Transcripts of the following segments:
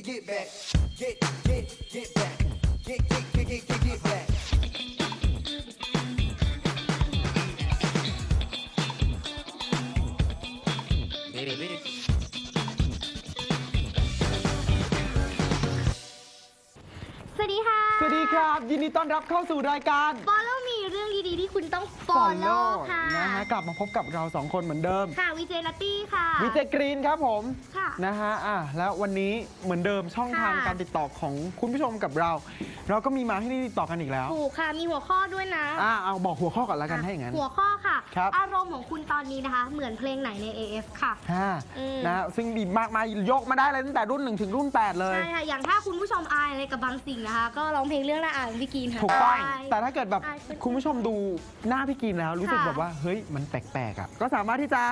get, get back. Get, get, get back. Get, get, get, get, get, get back. สวัสดีค่ะ สวัสดีครับ ยินดีต้อนรับเข้าสู่รายการ Follow me เรื่องดีๆที่คุณต้อง follow ค่ะนะฮะกลับมาพบกับเราสองคนเหมือนเดิม ค่ะวีเจนัตตี้ค่ะ วิเจกรีนครับผมค่ะ นะฮะอะแล้ววันนี้เหมือนเดิมช่องทางค่ะ การติดต่อของคุณผู้ชมกับเรา เราก็มีมาให้ได้ติดต่อกันอีกแล้ว ถูกค่ะมีหัวข้อด้วยนะ อะเอาบอกหัวข้อก่อนแล้วกันถ้าอย่างนั้น หัวข้อค่ะ ครับ อารมณ์ของคุณตอนนี้นะคะ เหมือนเพลงไหนใน AF ค่ะฮะอืม นะซึ่งดีมากมายยกมาได้เลยตั้งแต่รุ่นหนึ่งถึงรุ่น 8 เลย ใช่ค่ะ อย่างถ้าคุณผู้ชมอายอะไรกับบางสิ่งนะคะ ก็ร้องเพลงเรื่องน่าอายของพี่กรีนค่ะ ถูกต้องใช่แต่ถ้าเกิดแบบอายสุดคุณผู้ชมดูหน้าพี่กินแล้ว รู้สึกค่ะ แบบว่า เฮ้ย มันแปลกๆอะก็สามารถที่จะ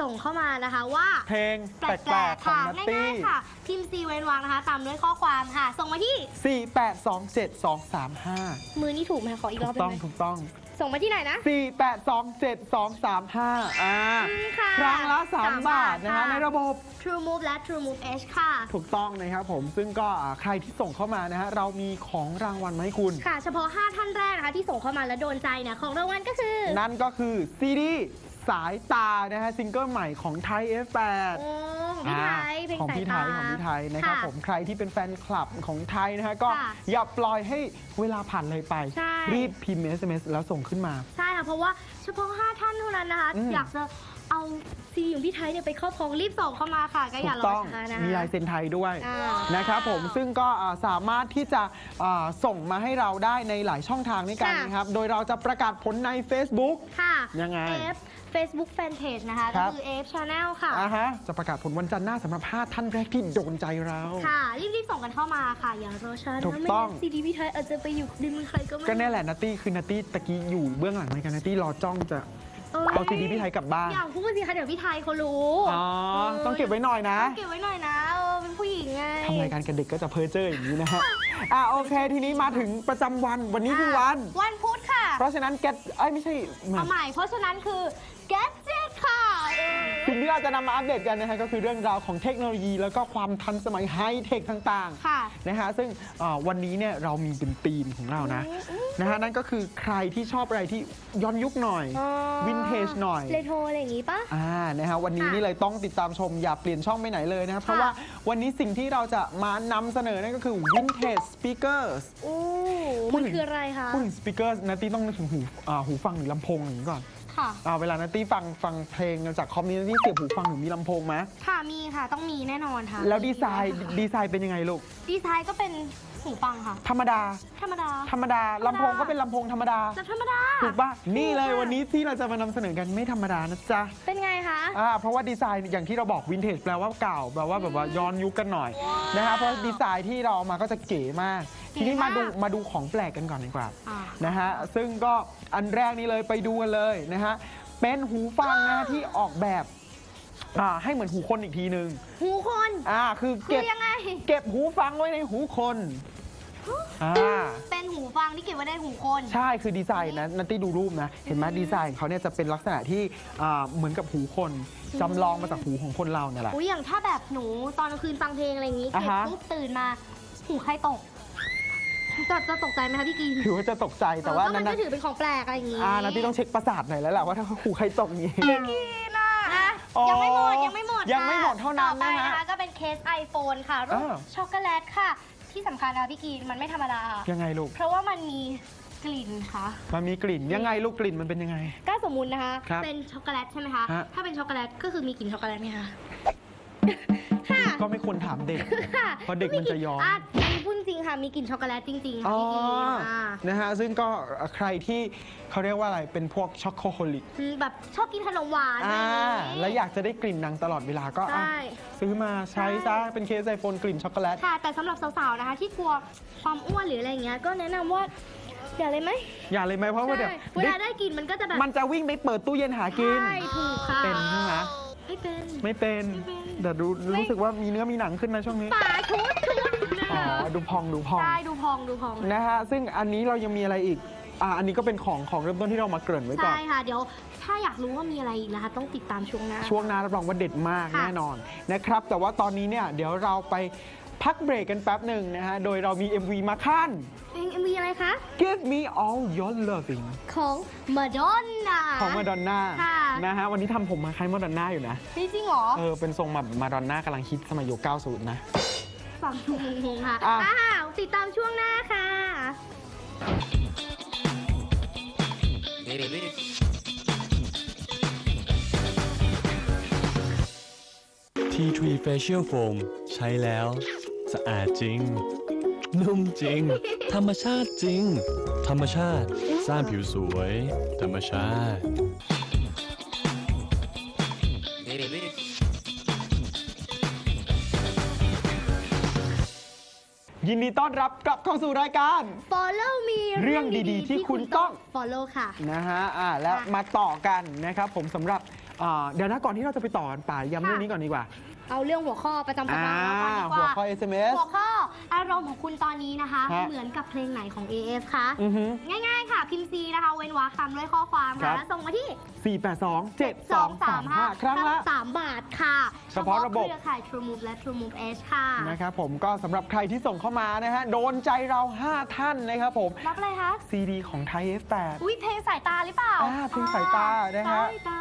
ส่งเข้ามานะคะว่า เพลงแปแปลลกกๆๆของค่ะนัตง่าตี้ยๆค่ะ พิมพ์ซีเวนวางนะคะ ตามด้วยข้อความค่ะ ส่งมาที่4 8 2 7 2 3 5 มือนี่ถูกไหมขออีกรถูอบกได้ต้องไหมถูกต้อง ส่งมาที่ไหนนะ 4 8 2 7 2 3 5 อ่าอืมค่ะครั้งละสาม3บาทนะฮะบาทค่ะ ในระบบ True Move และ True Move H ค่ะ ถูกต้องนะครับผมซึ่งก็อ่าใครที่ส่งเข้ามานะฮะเรามีของรางวัลมาให้คุณ ค่ะ เฉพาะ 5 ท่านแรกนะคะ ที่ส่งเข้ามาแล้วโดนใจเนี่ยของรางวัลก็คือ นั่นก็คือซีดี สายตานะฮะซิงเกิลใหม่ของไทย F8 โอ้ของพี่ไทยเพลงของสายพี่ไทตายของพี่ไทยนะครับผมใครที่เป็นแฟนคลับของไทยนะฮะก็ค่ะอย่าปล่อยให้เวลาผ่านเลยไป ใช่ รีบพิมพ์ SMS แล้วส่งขึ้นมา ใช่ค่ะ เพราะว่าเฉพาะ 5 ท่านเท่านั้นนะคะ อืมอยากจะ เอาซีดีของพี่ไทยเนี่ยไปครอบครองรีบส่งเข้ามาค่ะก็อถูย่ากรอต้องช้านะ มีลายเซ็นไทยด้วยอ่านะครับผมซึ่งก็อ่าสามารถที่จะอ่าส่งมาให้เราได้ในหลายช่องทางด้วยกันค่ะ นะครับ โดยเราจะประกาศผลใน Facebook ค่ะยังไง F Facebook Fanpage นะคะคก็รับคือ F Channel ค่ะ อ่าฮะจะประกาศผลวันจันทร์หน้าสำหรับ 5 ท่านแรกที่โดนใจเรา ค่ะ รีบๆส่งกันเข้ามาค่ะ อย่ารอช้านะถูกต้องไม่งั้นซีดีพี่ไทยอาจจะไปอยู่ดินเมืองใครก็ไม่ก็แน่แหละนัตตี้คือนัตตี้ตะกี้อยู่เบื้องหลังเหมือนกันนัตตี้รอจ้องจะ เอาซีดีพี่ไทยกลับบ้านอย่างพูดสิคะเดี๋ยวพี่ไทยเขารู้อ๋อต้องเก็บไว้หน่อยนะต้องเก็บไว้หน่อยนะเออเป็นผู้หญิงไงทำรายการกับเด็กก็จะเพ้อเจ้ออย่างนี้นะฮะอะโอเค ทีนี้มาถึงประจำวันวันนี้คือวัน วันพุธค่ะ เพราะฉะนั้นแกเอ้ยไม่ใช่แหม่เอาใหม่เพราะฉะนั้นคือ gadget ค่ะเออสิ่งที่เราจะนำมาอัปเดตกันนะฮะก็คือเรื่องราวของเทคโนโลยี แล้วก็ความทันสมัยไฮเทคต่างค่ะ ๆนะฮะซึ่งอ่าวันนี้เนี่ยเรามีเป็นธีมของเรานะนะฮะนั่นก็คือใครที่ชอบอะไรที่ย้อนยุคหน่อย วินเทจหน่อยเรโทรอะไรอย่างงี้ปะ อ่านะฮะวันนี้ค่ะนี่เลยต้องติดตามชมอย่าเปลี่ยนช่องไปไหนเลยนะครับ เพราะว่าวันนี้สิ่งที่เราจะมานำเสนอนั่นก็คือ Vintage Speakers อู้พูมัดนถึงคืออะไรคะ พูดถึง speakers นัตตี้ต้องนึกถึงหูอ่าหูฟังหรือลำโพงอย่างนี้ก่อน ค่ะ อ่าเวลานัตตี้ฟังฟังเพลงจากคอมนี้นัตตี้เสียบหูฟังหรือมีลำโพงไหมค่ะมีค่ะต้องมีแน่นอนค่ะแล้วดีไซน์ดีไซน์เป็นยังไงลูก ดีไซน์ก็เป็นหูฟังค่ะ ธรรมดา ธรรมดา ธรรมดาลำโพงก็เป็นลำโพงธรรมดาจะธรรมดา ถูกปะนี่เลยถูกค่ะวันนี้ที่เราจะมานำเสนอกันไม่ธรรมดานะจ๊ะ เป็นไงคะ อ่าเพราะว่าดีไซน์อย่างที่เราบอกวินเทจแปลว่าเก่าแปลว่าแบบว่าย้อนยุคกันหน่อยนะคะเพราะดีไซน์ที่เราเอามาก็จะเก๋มากเก๋ ทีนี้มาดูมากมาดูของแปลกกันก่อนดีกว่าอ่า นะฮะซึ่งก็อันแรกนี้เลยไปดูกันเลยนะฮะเป็นหูฟังนะฮะที่ออกแบบอ่าให้เหมือนหูคนอีกทีนึงหูคนอ่าคือคืเก็อบยังไง เก็บหูฟังไว้ในหูคนอ่า เป็นหูฟังที่เก็บไว้ในหูคน ใช่ คือดีไซน์นะนัตตี้ดูรูปนะ เห็นไหมดีไซน์ของเขาเนี่ยจะเป็นลักษณะที่อ่าเหมือนกับหูคนจำลองมาจากหูของคนเราเนี่ยแหละ อุ้ยอย่างถ้าแบบหนูตอนกลางคืนฟังเพลงอะไรอย่างงี้อ่าเก็บฮะ ปุ๊บตื่นมาหูใครตก จะจะตกใจไหมคะพี่กีนถือว่าจะตกใจแต่ว่าเออก็นั้มันนก็ถือเป็นของแปลกอะไรอย่างงี้อ่านัตตี้ต้องเช็คประสาทหน่อยแล้วแหละว่าถ้าหูใครตกนี้กีนอะอะอ๋อยังไม่หมดยังไม่หมดยังไม่หมดเท่านั้นต่อไปนะฮะนะคะก็เป็นเคส iPhone ค่ะรูปอ่า ช็อกโกแลตค่ะ ที่สำคัญนะพี่กีนมันไม่ธรรมดายังไงลูก เพราะว่ามันมีกลิ่นค่ะ มันมีกลิ่นยังไงลูกกลิ่นมันเป็นยังไง ก็สมมุตินะคะ ครับเป็นช็อกโกแลตใช่ไหมคะ ฮะ ถ้าเป็นช็อกโกแลตก็คือมีกลิ่นช็อกโกแลตไงคะ ค่ะก็ไม่ควรถามเด็กค่ะเพราะเด็กมันจะย้อนอะอันนี้ พูดจริงค่ะมีกลิ่นช็อกโกแลตจริงๆค่ะอ๋อพี่กีนอ่านะฮะซึ่งก็ใครที่เขาเรียกว่าอะไรเป็นพวกช็อกโกโฮลิกอืมแบบชอบกินขนมหวานอะไรอ่าอย่างงี้แล้วอยากจะได้กลิ่นนางตลอดเวลาก็อะใช่ซื้อมาใช้ซะเป็นเคสไอโฟนกลิ่นช็อกโกแลต ค่ะ แต่สำหรับสาวๆนะคะ ที่กลัวความอ้วนหรืออะไรอย่างเงี้ยก็แนะนำว่าอย่าเลยไหมอย่าเลยไหมเพราะว่าเดี๋ยวใช่เวลาได้กลิ่นมันก็จะแบบมันจะวิ่งไปเปิดตู้เย็นหากิน ใช่ถูกค่ะเป็นใช่ไหมไม่เป็น ไม่เป็น ไม่เป็น แต่ดูรู้สึกว่ามีเนื้อมีหนังขึ้นนะช่วงนี้ ป่าชุดชุดนะ อ๋อดูพองดูพอง ใช่ดูพองดูพอง นะฮะ ซึ่งอันนี้เรายังมีอะไรอีก อ่า อันนี้ก็เป็นของของเริ่มต้นที่เรามาเกริ่นไว้ก่อน ใช่ค่ะ เดี๋ยวถ้าอยากรู้ว่ามีอะไรอีกนะคะ ต้องติดตามช่วงหน้า ช่วงหน้ารับรองว่าเด็ดมากค่ะ แน่นอนนะครับ แต่ว่าตอนนี้เนี่ยเดี๋ยวเราไปพักเบรกกันแป๊บหนึ่งนะฮะ โดยเรามี MV มาขั้นเพลง MV อะไรคะ Give Me All Your Loving ของมาดอนน่าของมาดอนน่าค่ะ นะฮะ วันนี้ทำผมมาคล้ายมาดอนน่าอยู่นะนี่จริงเหรอ เออ เป็นทรงแบบมาดอนน่ากำลังฮิตสมัยยุค90 นะ ฟังดูงงๆค่ะอะ อ้าวติดตามช่วงหน้าค่ะทีทรีเฟเชียลโฟมใช้แล้ว สะอาดจริง นุ่มจริง ธรรมชาติจริง ธรรมชาติ สร้างผิวสวย ธรรมชาติ ยินดีต้อนรับกลับเข้าสู่รายการ Follow me เรื่องดีๆที่คุณต้อง follow ค่ะ นะฮะอ่าแล้วค่ะมาต่อกันนะครับผมสำหรับอ่าเดี๋ยวนะก่อนที่เราจะไปต่อกันป่าย้ำเรื่องนี้ก่อนดีกว่า เอาเรื่องหัวข้อประจำสัปอ่าดาห์ก่อนดีกหัวว่า ข้อ SMS หัวข้ออารมณ์ของคุณตอนนี้นะคะ ฮะ เหมือนกับเพลงไหนของ AF คะ อือฮึ ง่ายๆค่ะ พิมพ์ C นะคะ เว้นวรรคตามด้วยข้อความครัค่ะ บ แล้วส่งมาที่ 482 7235 ครั้งละ3บาทค่ะเฉพาะระบบ เครือข่าย TrueMove และ TrueMove H ค่ะ นะครับผมก็สำหรับใครที่ส่งเข้ามานะฮะ โดนใจเรา 5 ท่านนะครับผม รับอะไรคะ ซีดีของไทย F8 อุ้ยเพลงสายตาหรือเปล่าอ่าเพลงสายตานะฮะ สายตา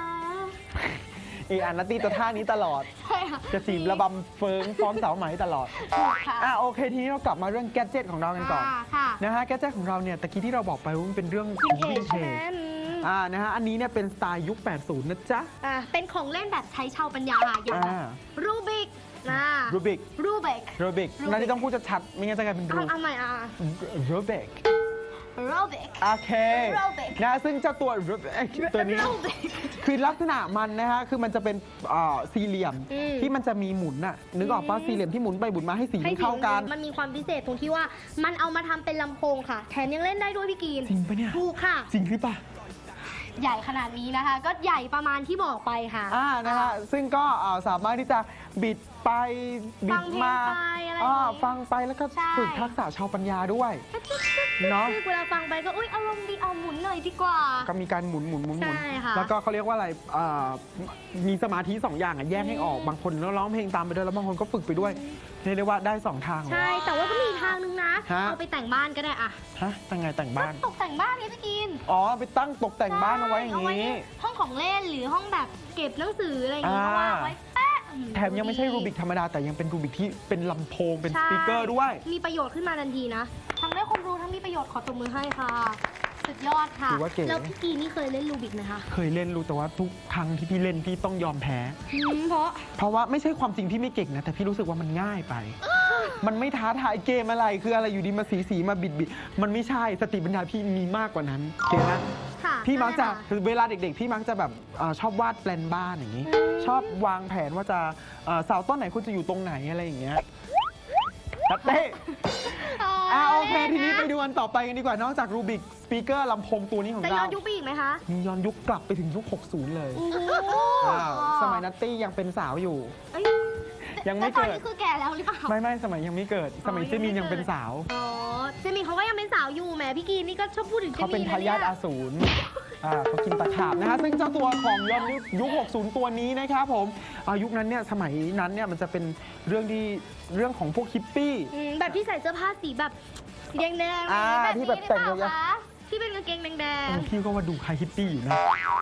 อีกอันนัตตี้ตัวท่านี้ตลอด ใช่ค่ะจะสีบระบำเฟิงฟ้อนเสาไหมตลอด ถูกค่ะอะโอเคทีนี้เรากลับมาเรื่องแกดเจิตของเรากันก่อนอ่าค่ะนะฮะแกดเจิตของเราเนี่ยตะกี้ที่เราบอกไปว่ามันเป็นเรื่องวินเทจใช่ไหมจอืมอ่านะฮะอันนี้เนี่ยเป็นสไตล์ยุค 80 นะจ๊ะ อ่าเป็นของเล่นแบบใช้ชาวปัญญาอย่างแบบอ่า รูบิกนะรูบิกรูบิก รูบิก Rubik นั่นที่ต้องพูดชัดๆไม่งั้นจะกลายเป็นรูเอาเอาใหม่อะรูบิกรูบิก โอเค Rubik นะซึ่งเจ้าตัว Rubik ตัวนี้ รูบิก คือลักษณะมันนะฮะคือมันจะเป็นเอ่อสี่เหลี่ยมอืม ที่มันจะมีหมุนน่ะนึกออกปะสี่เหลี่ยมที่หมุนไปหมุนมาให้สีให้มันเข้ากัน มันมีความพิเศษตรงที่ว่า มันเอามาทำเป็นลำโพงค่ะ แถมยังเล่นได้ด้วยพี่กรีนจริงปะเนี่ย ถูกค่ะ จริงหรือเปล่าใหญ่ขนาดนี้นะคะ ก็ใหญ่ประมาณที่บอกไปค่ะ อ่านะฮะซึ่งก็เอ่อสามารถที่จะบิด ไปบิดมาฟังเพลงไปอะไรอย่างงี้อ่าฟังไปแล้วก็ใช่ ฝึกทักษะชาวปัญญาด้วย เนอะคือเวลาฟังไปก็อุ้ยอารมณ์ดีเอาหมุนหน่อยดีกว่า ก็มีการหมุนหมุนหมุนหมุนใช่ค่ะแล้วก็เขาเรียกว่าอะไรเอ่อมีสมาธิสองอย่างอะแยกให้ออก บางคนแล้วร้องเพลงตามไปด้วยแล้วบางคนก็ฝึกไปด้วยเรียกได้ว่าได้สองทางเลย ใช่ แต่ว่าก็มีอีกทางนึงนะ ฮะ เอาไปแต่งบ้านก็ได้อะฮะแต่งไงแต่งบ้านตกแต่งบ้านไงพี่กินอ๋อไปตั้งตกแต่งบ้านเอาไว้อย่างนี้ นี้ ห้องของเล่นหรือห้องแบบเก็บหนังสืออะไรอย่างเงี้ยอ่าวางไว้แป๊ะอืแถมยังไม่ใช่รูบิกธรรมดา แต่ยังเป็นรูบิกที่เป็นลำโพงเป็นสใช่ปีกเกอร์ด้วย มีประโยชน์ขึ้นมาทันทีนะ ทั้งได้ความรู้ทั้งมีประโยชน์ขอตบมือให้ค่ะ สุดยอดค่ะ ถือว่าเก๋แล้วพี่กีนี่เคยเล่นรูบิกไหมคะเคยเล่นรู้แต่ว่าทุกครั้งที่พี่เล่นพี่ต้องยอมแพ้ อืมเพราะ เพราะว่าไม่ใช่ความจริงพี่ไม่เก่งนะ แต่พี่รู้สึกว่ามันง่ายไป มันไม่ท้าทายเกมอะไรคืออะไรอยู่ดีมาสีสีมาบิดบิดมันไม่ใช่สติปัญญาพี่มีมากกว่านั้นเก๋นะ ค่ะพี่มักจะนั่นแหลคือเวลาเด็ก ๆ พี่มักจะแบบเออชอบวาดแปลนบ้านอย่างนี้ ชอบวางแผนว่าจะเอ่อเสาต้นไหนคุณจะอยู่ตรงไหนอะไรอย่างเงี้ยตัดเต้อ๋ออ่าโอเค ทีนี้ล่ะไปดูอันต่อไปกันดีกว่านอกจากรูบิกสปีกเกอร์ลำโพงตัวนี้ของจะย้อเรานยุคไปอีกไหมคะมีย้อนยุคกลับไปถึงยุค 60 เลยโอ้โหอ้าวสมัยนัตตี้ยังเป็นสาวอยู่ เอ้ยยังไม่แต่ตอนเกิด นี้คือแก่แล้วหรือเปล่า ไม่ไม่สมัยยังไม่เกิด สมัยอ๋อเจมินยัยังงไม่เป็นเกิดสาว อ๋อเจมินเขาก็ยังเป็นสาวอยู่แหม พี่กีนี่ก็ชอบพูดถึงเจมินเขาเป็นทายาทนะอาสูรอ่าเขากินตะขาบนะฮะ ซึ่งเจ้าตัวของย้อนยุคยุค 60 ตัวนี้นะครับผมอายุคนั้นเนี่ยสมัยนั้นเนี่ยมันจะเป็นเรื่องที่เรื่องของพวกฮิปปี้ อืมแบบที่ใส่เสื้อผ้าสีแบบสีแดงๆอ่าแบบที่นี้แบบแต่งหรือเปล่าเยอะคะที่เป็นกางเกงแดง เออพี่ก็ว่าดูคล้ายฮิปปี้อยู่นะ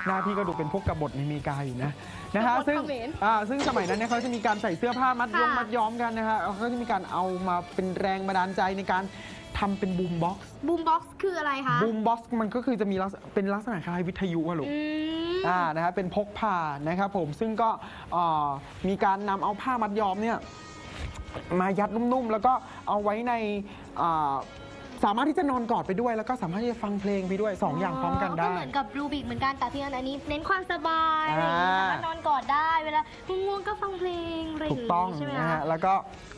หน้าพี่ก็ดูเป็นพวกกบฏในอเมริกาอยู่นะ นะฮะ กบฏซึ่งเขมรอ่าซึ่งสมัยนั้นเนี่ยเขาจะมีการใส่เสื้อผ้ามัดยงค่ะ มัดย้อมกันนะฮะเขาก็จะมีการเอามาเป็นแรงบันดาลใจในการ ทำเป็นบูมบ็อกซ์ๆบูมบ็อกซ์คืออะไรคะ บูมบ็อกซ์มันก็คือจะมีลักษเป็นลักษณะคล้ายวิทยุอะลูก อืม อ่านะฮะเป็นพกพานะครับผมซึ่งก็เอ่อมีการนำเอาผ้ามัดย้อมเนี่ยมายัดนุ่มๆ แล้วก็เอาไว้ในอ่า สามารถที่จะนอนกอดไปด้วย แล้วก็สามารถที่จะฟังเพลงไปด้วยสองอย่างพร้อมกันได้ ก็เหมือนกับรูบิกเหมือนกันแต่เพียงอันนี้ เน้นความสบายอะไรอย่างงี้อ่าสามารถนอนกอดได้เวลาง่วงๆก็ฟังเพลงอะไรอย่าถูงกงี้ต้องใช่ไหมนะคะฮะแล้วก็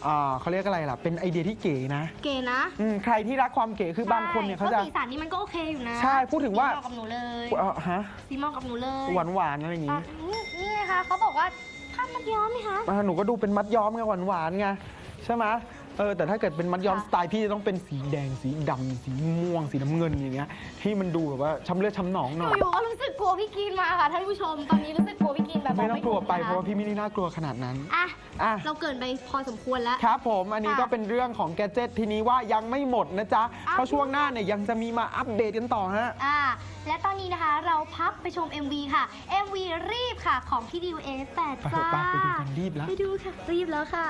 อ่าเขาเรียกอะไรล่ะ เป็นไอเดียที่เก๋นะเก๋นะอืมใครที่รักความเก๋คือบางคนเนี่ยเขาจะพระสีสันนี่มันก็โอเคอยู่นะใช่พูดถึงว่า สีเหมาะกับหนูเลยเอ่อฮะสีเหมาะกับหนูเลยหวานหวานๆอะไรอย่างอะงี้นี่นี่ไงคะเขาบอกว่าข้ามมัดย้อมไหมคะอ่าหนูก็ดูเป็นมัดย้อมไงหวานหวานๆไงใช่ไหม เออแต่ถ้าเกิดเป็นมัดย้อมค่ะสไตล์พี่จะต้องเป็นสีแดงสีดำสีม่วง สีน้ำเงินอย่างเงี้ยที่มันดูแบบว่าช้ำเลือดช้ำหนองหหนูน่อยอยู่ก็รู้สึกกลัวพี่กินมาค่ะท่านผู้ชม ตอนนี้รู้สึกกลัวพี่กินแบบไม่ต้องกลัวไปถูเพราะว่าพี่ไม่ได้น่ากลัวขนาดนั้นอะ อะ เราเกรินไปพอสมควรแล้ว ครับผมอันนี้ค่ะก็เป็นเรื่องของแกดเจิตทีนี้ว่ายังไม่หมดนะจ๊ะ อ้าว เพราะช่วงหน้าเนี่ยยังจะมีมาอัปเดตกันต่อฮะ อ่าและตอนนี้นะคะเราพักไปชม MV ค่ะ MV รีบค่ะของพี่ดิวเอสแปดไปเถจ้าอะไปไปดูกันรีบแล้ว ไปดูค่ะรีบแล้วค่ะ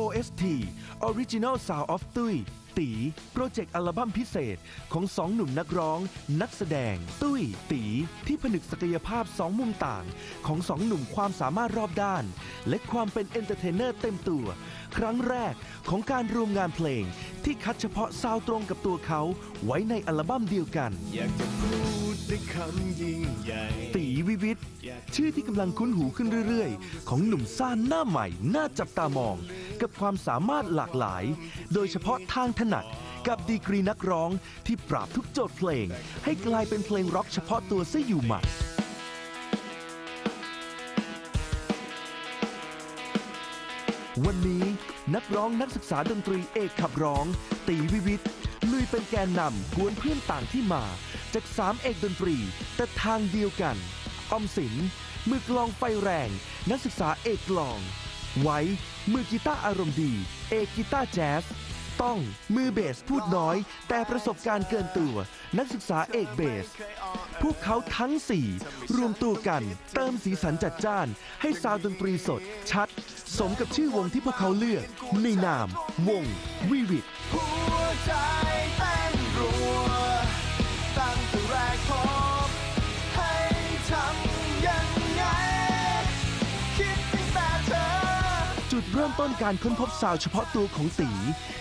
OST Original Sound of ตุ้ยตีโปรเจกต์อัลบั้มพิเศษของสองหนุ่มนักร้อง นักแสดง ตุ้ยตีที่ผนึกศักยภาพสองมุมต่าง ของสองหนุ่มความสามารถรอบด้าน และความเป็นเอนเตอร์เทนเนอร์เต็มตัว ครั้งแรกของการรวมงานเพลง ที่คัดเฉพาะซาวตรงกับตัวเขาไว้ในอัลบั้มเดียวกันอยากจะพูด ด้วยคำยิ่งใหญ่ตีวิวิทย์ชื่อที่กำลังคุ้นหูขึ้นเรื่อยๆ ของหนุ่มซ่านหน้าใหม่น่าจับตามอง กับความสามารถหลากหลาย โดยเฉพาะทางถนัดกับดีกรีนักร้องที่ปราบทุกโจทย์เพลง ให้กลายเป็นเพลงร็อกเฉพาะตัวซะอยู่หมัดวันนี้นักร้องนักศึกษาดนตรีเอกขับร้อง ตีวิวิทย์ลุยเป็นแกนนำกวนเพื่อนต่างที่มา จากสามเอกดนตรี แต่ทางเดียวกันออมสิน มือกลองไฟแรง นักศึกษาเอกกลอง ไว้ มือกีตาร์อารมณ์ดี เอกกีตาร์แจ๊ส ต้อง มือเบสพูดน้อย แต่ประสบการณ์เกินตัว นักศึกษาเอกเบส พวกเขาทั้ง 4 รวมตัวกัน เติมสีสันจัดจ้าน ให้ซาวด์ดนตรีสด ชัด สมกับชื่อวงที่พวกเขาเลือก ในนาม วงวิวิต ริ่มต้นการค้นพบซาวด์เฉพาะตัวของตี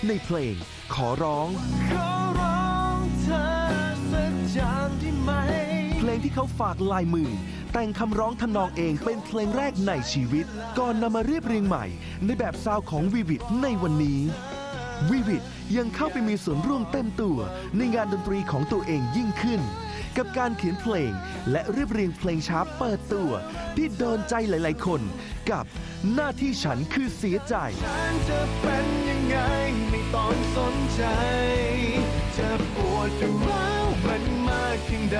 ในเพลง ขอร้อง ขอร้องเธอสักอย่างได้ไหม เพลงที่เขาฝากลายมือ แต่งคำร้องทำนองเองเป็นเพลงแรกในชีวิต ก่อนนำมาเรียบเรียงใหม่ ในแบบซาวด์ของวิวิตในวันนี้วิวิตยังเข้าไปมีส่วนร่วมเต็มตัวในงานดนตรีของตัวเองยิ่งขึ้น กับการเขียนเพลงและเรียบเรียงเพลงช้าเปิดตัว ที่โดนใจหลาย ๆ คน กับหน้าที่ฉันคือเสียใจ ฉันจะเป็นยังไงไม่ต้องสนใจ จะปวดจะร้าวมันมากเพียงใด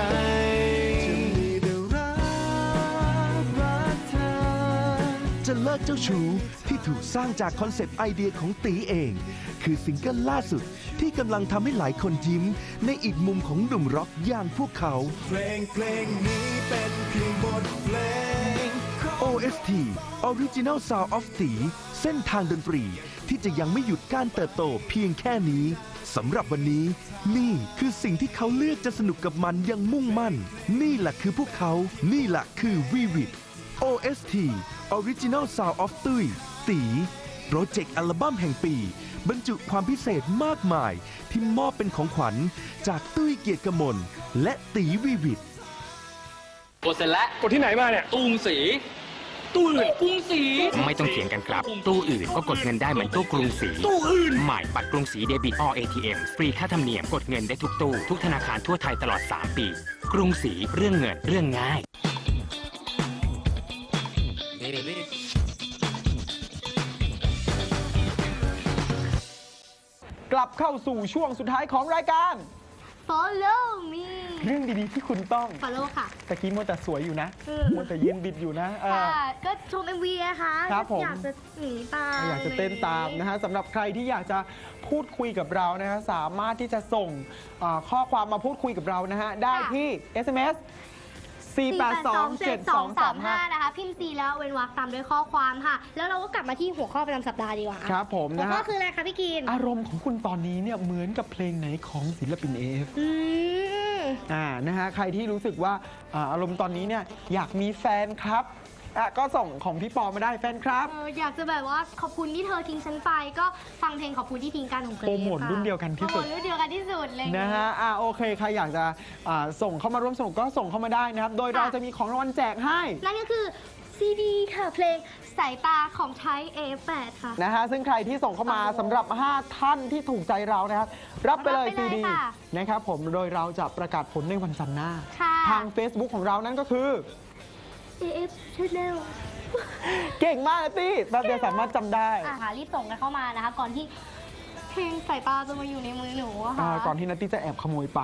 จะมีแต่รักรักเธอ จะเลิกเจ้าชู้ที่ถูกสร้างจากคอนเซปต์ไอเดียของตีเอง คือซิงเกิลล่าสุดที่กำลังทำให้หลายคนยิ้ม ในอีกมุมของหนุ่มร็อกอย่างพวกเขา เพลงเพลงนี้เป็นเพียงบทเพลง OST Original Sound of ตีเส้นทางดนตรีที่จะยังไม่หยุดการเติบโตเพียงแค่นี้สำหรับวันนี้ นี่คือสิ่งที่เขาเลือกจะสนุกกับมันอยังมุ่งมั่น นี่แหละคือพวกเขา นี่แหละคือวีวิด OST Original Sound of ตุ้ยตีโปรเจกต์อัลบั้มแห่งปี บรรจุความพิเศษมากมาย ที่มอบเป็นของขวัญ จากตุ้ยเกียรติกมลและตีวีวิดกดเสร็จแล้วกดที่ไหนมาเนี่ยตู้กรุงสี ตู้อื่นกรุงศรีไม่ต้องเถียงกันครับ ตู้อื่นก็กดเงินได้เหมือนตู้กรุงศรีตู้อื่นใหม่บัตรกรุงศรีเดบิตออ ATM ฟรีค่าธรรมเนียมกดเงินได้ทุกตู้ ทุกธนาคารทั่วไทยตลอด 3 ปี กรุงศรีเรื่องเงินเรื่องง่าย กลับเข้าสู่ช่วงสุดท้ายของรายการ Follow me เรื่องดีๆที่คุณต้อง Follow ค่ะ ตะกี้มัวแต่สวยอยู่นะเออมัวแต่ยืนบิดอยู่นะเออ ค่ะ ก็ชม MV นะคะครับผม อยากจะหนีตามอยากจะเต้นตามนะฮะสำหรับใครที่อยากจะพูดคุยกับเรานะฮะสามารถที่จะส่งเอ่อข้อความมาพูดคุยกับเรานะฮะได้ที่ SMS 4827235 นะคะ พิมพ์ซีแล้วเว้นวรรคตามด้วยข้อความค่ะ แล้วเราก็กลับมาที่หัวข้อประจำสัปดาห์ดีกว่าครับผมหัวนะข้อฮะคืออะไรคะพี่กินอารมณ์ของคุณตอนนี้เนี่ยเหมือนกับเพลงไหนของศิลปิน AF อืม อ่านะฮะใครที่รู้สึกว่าอ่าอารมณ์ตอนนี้เนี่ยอยากมีแฟนครับ อะก็ส่งของพี่ปอมาได้แฟนครับ เอออยากจะแบบว่าขอบคุณที่เธอทิ้งฉันไป ก็ฟังเพลงขอบคุณที่ทิ้งกันของเกรซโปรโมทค่ะรุ่นเดียวกันที่สุด โปรโมทรุ่นเดียวกันที่สุดเลย นะฮะ อ่าโอเค ใครอยากจะอ่าส่งเข้ามาร่วมสนุกก็ส่งเข้ามาได้นะครับ โดยเราจะมีของรางวัลแจกให้ นั่นก็คือซีดีค่ะเพลงสายตาของไทย A8 ค่ะ นะฮะ ซึ่งใครที่ส่งเข้ามาครับผมสำหรับ 5 ท่านที่ถูกใจเรานะครับ รับไปเลยรับไปซีเลยดีค่ะ นะครับผม โดยเราจะประกาศผลในวันจันทร์หน้า ค่ะ ทาง Facebook ของเรานั่นก็คือ AF Channel เก่งมากนะตี้แป๊บเดียวสามารถจำได้อะค่ะรีบส่งกันเข้ามานะคะ ก่อนที่เพลงสายตาจะมาอยู่ในมือหนูอะอ่าค่ะก่อนที่นัตตี้จะแอบขโมยไป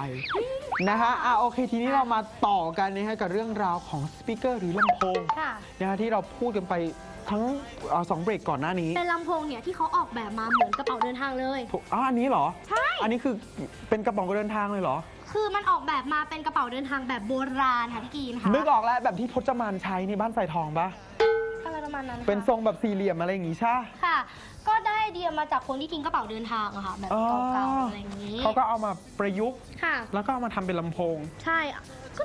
นะฮะอ่าโอเคทีนี้เรามาต่อกันนะฮะกับเรื่องราวของสปีกเกอร์หรือลำโพงค่ะ นะฮะที่เราพูดกันไปทั้งเอ่อสองเบรกก่อนหน้านี้เป็นลำโพงเนี่ยที่เขาออกแบบมาเหมือนกระเป๋าเดินทางเลย ถูกอ๋ออันนี้เหรอ ใช่ อันนี้คือเป็นกระป๋องเดินทางเลยเหรอ คือมันออกแบบมาเป็นกระเป๋าเดินทางแบบโบราณค่ะพี่กีนค่ะนึกออกแล้วแบบที่พจมานใช้ในบ้านใส่ทองปะอะไรประมาณนั้นค่ะเป็นทรงแบบสี่เหลี่ยมอะไรอย่างงี้ใช่ค่ะ ก็ได้ไอเดียมาจากคนที่ทิ้งกระเป๋าเดินทางอะค่ะ แบบอ๋อ เก่าๆอะไรอย่างนี้เขาก็เอามาประยุกต์ ค่ะ แล้วก็เอามาทำเป็นลำโพง ใช่อะก็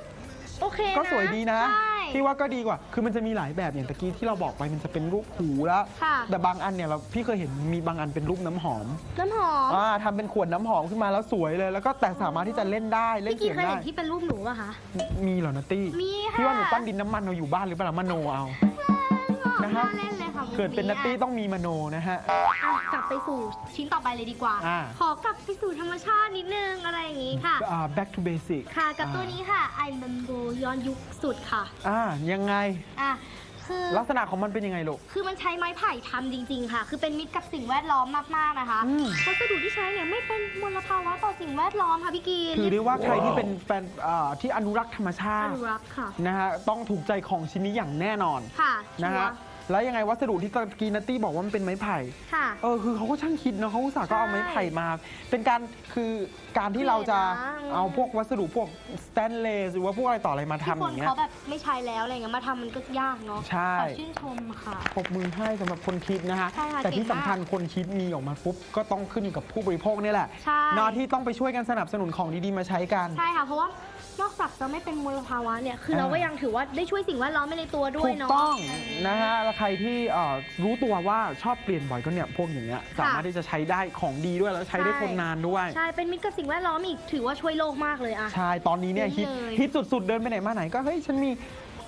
โอเคนะก็สวยดีนะ ใช่ พี่ว่าก็ดีกว่า คือมันจะมีหลายแบบอย่างตะกี้ที่เราบอกไปมันจะเป็นรูปหูแล้ว ค่ะ แต่บางอันเนี่ยเราพี่เคยเห็นมีบางอันเป็นรูปน้ำหอมน้ำหอมอ่าทำเป็นขวดน้ำหอมขึ้นมาแล้วสวยเลย แล้วก็แต่สามารถที่จะเล่นได้เล่นพี่กีเสียงเคยได้ เห็นที่เป็นรูปหนูอะคะ มีเหรอนัตตี้มีค่ะ พี่ว่าหนูปั้นดินน้ำมันเราอยู่บ้านหรือเปล่ามโนเอา นะฮะ เล่นเลยค่ะมุมเกิดเป็นนัตตี้อะต้องมีมโนนะฮะ อะกลับไปสู่ชิ้นต่อไปเลยดีกว่า อ่า ขอกลับไปสู่ธรรมชาตินิดนึงอะไรอย่างนี้ค่ะ อ่า back to basic ค่ะกับตัวนี้ค่ะ i m b a m b o ย้อนยุคสุดค่ะอ่า ยังไง อะคือ ลักษณะของมันเป็นยังไงลูก คือมันใช้ไม้ไผ่ทำจริง ๆ ค่ะ คือเป็นมิตรกับสิ่งแวดล้อมมาก ๆ นะคะ อืม วัสดุที่ใช้เนี่ยไม่เป็นมลภาวะต่อสิ่งแวดล้อมค่ะพี่กีนถือได้ว่าใครที่เป็นแฟนอ่าที่อนุรักษ์ธรรมชาอตินุรักษ์ค่ะ นะฮะ ต้องถูกใจของชิ้นนี้อย่างแน่นอน ค่ะนะฮะ ชัวร์ แล้วยังไงวัสดุที่ตะกี้นัตตี้บอกว่ามันเป็นไม้ไผ่ค่ะ เออคือเขาก็ช่างคิดเนาะเขาอุตส่าห์ก็เอาไม้ไผ่มา เป็นการคือการที่เราจะเก๋นะ เอาพวกวัสดุพวกสแตนเลสหรือว่าพวกอะไรต่ออะไรมาที่ทำคอนย่างเงี้ย เขาแบบไม่ใช้แล้วอะไรเงี้ยมาทำมันก็ยากเนาะใช่ ขอชื่นชมค่ะ ปรบมือให้สำหรับคนคิดนะฮะ ใช่ค่ะแต่ที่เก่งสำมากคัญคนคิดมีออกมาปุ๊บ ก็ต้องขึ้นอยู่กับผู้บริโภคเนี่ยแหละใช่ เนาะที่ต้องไปช่วยกันสนับสนุนของดีๆมาใช้กัน ใช่ค่ะ เพราะว่า นอกจากจะไม่เป็นมลภาวะเนี่ยคือเออเราก็ยังถือว่าได้ช่วยสิ่งแวดล้อมไปในตัวด้วถูยกเนาะ ต้องนะฮะแล้วใครที่เอ่อรู้ตัวว่าชอบเปลี่ยนบ่อยก็เนี่ยพวกอย่างเงี้ยสามารถที่จะใช้ได้ของดีด้วยแล้วใช้ได้ใช่ คนนานด้วย ใช่เป็นมิตรกับสิ่งแวดล้อมอีกถือว่าช่วยโลกมากเลยอะ ใช่ ตอนนี้เนี่ยฮิตเลย ฮิตสุด ๆ เดินไปไหนมาไหนก็เฮ้ยฉันมี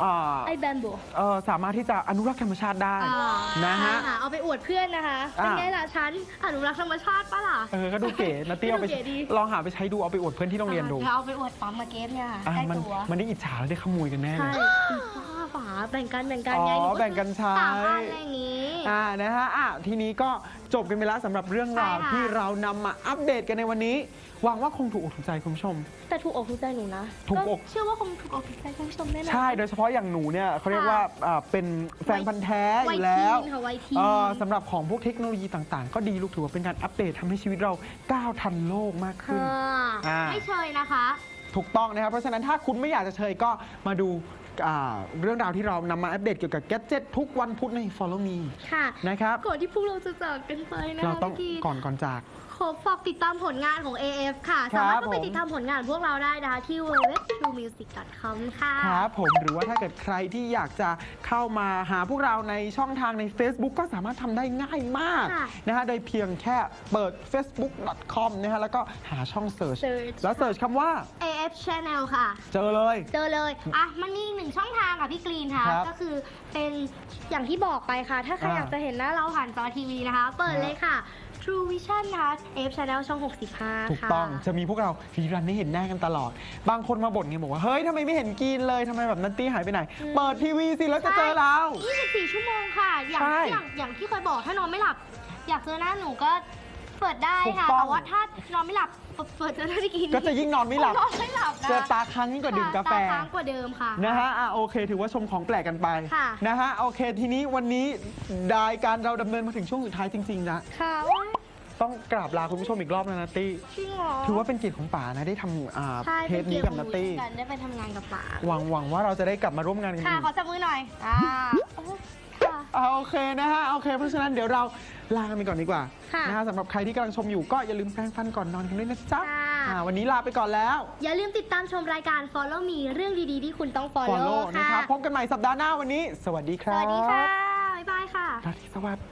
เอ่อไอ้แบมโบเอ่อสามารถที่จะอนุรักษ์ธรรมชาติได้นะฮะใช่ค่เอาไปอวดเพื่อนนะคะเป็นอ่าไงล่ะฉันอนุรักษ์ธรรมชาติปะล่ะ เออก็ดูเก๋นะเตี้ยเอาไปดูเก๋ดี ลองหาไปใช้ดูเอาไปอวดเพื่อนที่โรงเรียนดูอ่าเอาไปอวดปั๊มมาเกฟเนี่ยอะใกล้มันตัวมันได้อิจฉาแล้วได้ขโมยกันแน่เลใช่ยป้าฝาแบ่งกันแบ่งกันอ๋อไงหนูแบ่งกันใช้ สามอันอะไรอย่างงี้ อ่านะฮะอะทีนี้ก็ จบกันไปแล้วสำหรับเรื่องราวใช่ค่ะ ที่เรานำมาอัปเดตกันในวันนี้ หวังว่าคงถูกอกถูกใจคุณผู้ชม แต่ถูกอกถูกใจหนูนะถูกอก เชื่อว่าคงถูกอกถูกใจคุณผู้ชมแน่นอน ใช่โดยเฉพาะอย่างหนูเนี่ยเขาเรียกว่าอ่าเป็นแฟนพันธ์แท้อวัยยู่แล้วทีนค่ะวัยทีน เออสำหรับของพวกเทคโนโลยีต่างๆ ก็ดีลูกถือว่าเป็นการอัปเดตทำให้ชีวิตเราก้าวทันโลกมากขึ้น ค่ะอ่า ไม่เชยนะคะ ถูกต้องนะครับ เพราะฉะนั้นถ้าคุณไม่อยากจะเชยก็มาดู อ่าเรื่องราวที่เรานำมาอัปเดตเกี่ยวกับแกดเจิตทุกวันพุธใน Follow Me ค่ะนะครับ ก่อนที่พวกเราจะจากกันไปนะคะเราต้องพี่ก่อนก่อนจาก ขอฝากติดตามผลงานของ AF ค่ะครับสามารถเข้าไปผมติดตามผลงานพวกเราได้นะคะ ที่ www.truemusic.com ค่ะ ครับผมหรือว่าถ้าเกิดใครที่อยากจะเข้ามาหาพวกเราในช่องทางใน Facebook ก็สามารถทำได้ง่ายมากค่ะนะฮะโดยเพียงแค่เปิด facebook.com นะฮะแล้วก็หาช่องเสิร์ช Search แล้วเสิร์ชคำว่า AF Channel ค่ะ เจอเลย เจอเลย อะ มันมีอีกหนึ่งช่องทางค่ะพี่กรีนค่ะ ครับก็คือเป็นอย่างที่บอกไปค่ะ ถ้าใครอ่าอยากจะเห็นหน้าเราผ่านจอทีวีนะคะ เปิดเลยค่ะ True Vision นะคะ AF Channel ช่อง 65 ถูกค่ะ ต้องจะมีพวกเรารีรันให้เห็นหน้ากันตลอด บางคนมาบ่นไงบอกว่า เฮ้ยทำไมไม่เห็นกินเลยทำไมแบบนัตตี้หายไปไหน อืม เปิดทีวีสิแล้วจะเจอเรา 24 ชั่วโมงค่ะ อย่างใช่อย่างอย่างที่เคยบอกถ้านอนไม่หลับ อยากเจอหน้าหนูก็ เปิดได้ค่ะ ถูกต้อง แต่ว่าถ้านอนไม่หลับเปิดเจอหน้าพี่กรีนก็จะยิ่งนอนไม่หลับ นอนไม่หลับนะเจอตาค้างยิ่งกว่าดื่มกาแฟ ตค้างกว่าเดิมค่ะ นะฮะ อะโอเค ถือว่าชมของแปลกกันไป ค่ะ นะฮะ โอเค ทีนี้วันนี้รายการเราดำเนินมาถึงช่วงสุดท้ายจริงๆนะ ค่ะต้องกราบลาคุณผู้ชมอีกรอบนะนัตตี้ จริงเหรอถือว่าเป็นเกียรติของป๋านะ ได้ทำอ่าใช่เทปนี้กับนัตตี้เป็เกียรติของหนูเหมือนกันได้ไปทำงานกับป๋าหวังหวังว่าเราจะได้กลับมาร่วมงานกันค่ะอีก ขอจับมือหน่อยอ่าเอ อค่ะอ่าโอเคนะฮะโอเค เพราะฉะนั้นเดี๋ยวเราลากันไปก่อนดีกว่าค่ะ นะฮะสำหรับใครที่กำลังชมอยู่ก็อย่าลืมแปรงฟันก่อนนอนกันด้วยนะจ๊ะค่ะอ่าวันนี้ลาไปก่อนแล้ว อย่าลืมติดตามชมรายการ Follow Me เรื่องดีๆ ที่คุณต้อง Follow, Follow นะค่ะ ครับพบกันใหม่สัปดาห์หน้าวันนี้ สวัสดีคสรับวัสดีค่ะ บ๊ายบายค่ะ ราตรีสวัสดิ์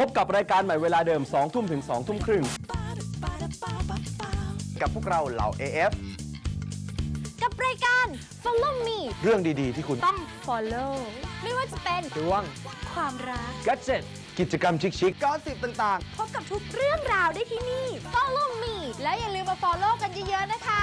พบกับรายการใหม่เวลาเดิม 2 ทุ่มถึง 2 ทุ่มครึ่ง กับพวกเราเหล่า AF กับรายการ Follow Me เรื่องดีๆ ที่คุณต้อง Follow ไม่ว่าจะเป็นดวง ความรัก gadget กิจกรรมชิคๆก้อสิบต่างๆ พบกับทุกเรื่องราวได้ที่นี่ Follow Me และอย่าลืมมา Follow กันเยอะๆนะคะ